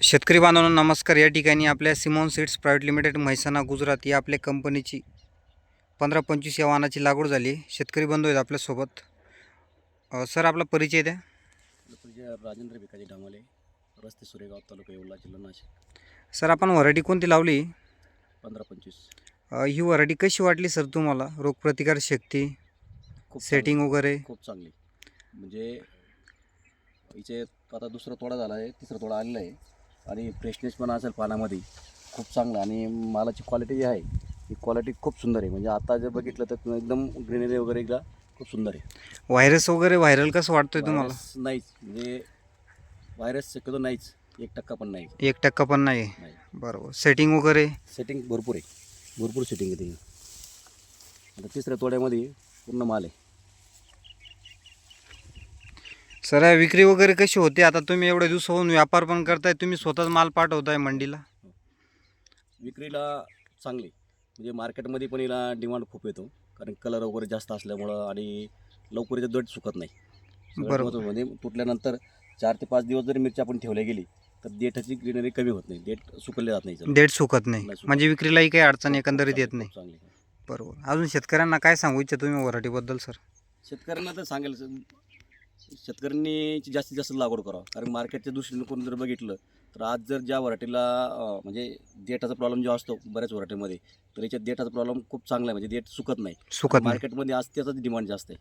शेतकरी बांधवांनो नमस्कार. या ठिकाणी आपल्या Simon seeds private limited Mehsana Gujarat या आपल्या कंपनीची पंधरा पंचवीस या वाहनाची लागवड झाली. शेतकरी बंधू आहेत आपल्यासोबत. सर आपला परिचय द्या. राजेंद्र भिकाजी डामाले रस्ते सुरेगाव तालुका येवला जिल्हा नाशिक. सर आपण व्हरायटी कोणती लावली? पंधरा पंचवीस. ही व्हरायटी कशी वाटली सर तुम्हाला? रोगप्रतिकार शक्ती खूप सेटिंग वगैरे? खूप चांगली. म्हणजे हिचे आता दुसरा तोडा झाला आहे तिसरा तोडा आलेला आहे. आणि फ्रेशनेस पण असेल पानामध्ये खूप चांगला. आणि मालाची क्वालिटी जी आहे ही क्वालिटी खूप सुंदर आहे. म्हणजे आता जर बघितलं तर एकदम ग्रीनरी वगैरे एकदा खूप सुंदर आहे. व्हायरस वगैरे व्हायरल कसं वाटतंय तुम्हाला? नाहीच. म्हणजे व्हायरस शक्यतो नाहीच. एक टक्का पण नाही. एक टक्का पण नाही? बरोबर. सेटिंग वगैरे? सेटिंग भरपूर आहे. भरपूर सेटिंग आहे त्याची आता तिसऱ्या तोड्यामध्ये पूर्ण माल आहे. सर विक्री वगैरे कशी होते? आता तुम्ही एवढ्या दिवस होऊन व्यापार पण करताय तुम्ही स्वतःच माल पाठवताय मंडीला. विक्रीला चांगली. म्हणजे मार्केटमध्ये पण हिला डिमांड खूप येतो. कारण कलर वगैरे जास्त असल्यामुळं आणि लवकर इथे दट सुकत नाही. बरोबर. म्हणजे तुटल्यानंतर चार ते पाच दिवस जरी मिरची आपण ठेवल्या गेली तर देठाची ग्रीनरी कमी होत नाही. देठ सुकले जात नाही. डेट सुकत नाही. म्हणजे विक्रीलाही काही अडचण एकंदरीत येत नाही. चांगली. बरोबर. अजून शेतकऱ्यांना काय सांगू इच्छा तुम्ही व्हरायटीबद्दल सर? शेतकऱ्यांना तर सांगेल सर, शेतकऱ्यांनी जास्तीत जास्त लागवड करावं. कारण मार्केटच्या दृष्टीने कोण जर बघितलं तर आज जर ज्या व्हरायटीला म्हणजे देठाचा प्रॉब्लेम जो असतो बऱ्याच व्हरायटीमध्ये तर याच्यात देठाचा प्रॉब्लेम खूप चांगला आहे. म्हणजे देठ सुकत नाही. सुकत मार्केटमध्ये आज त्याचाच डिमांड जास्त आहे.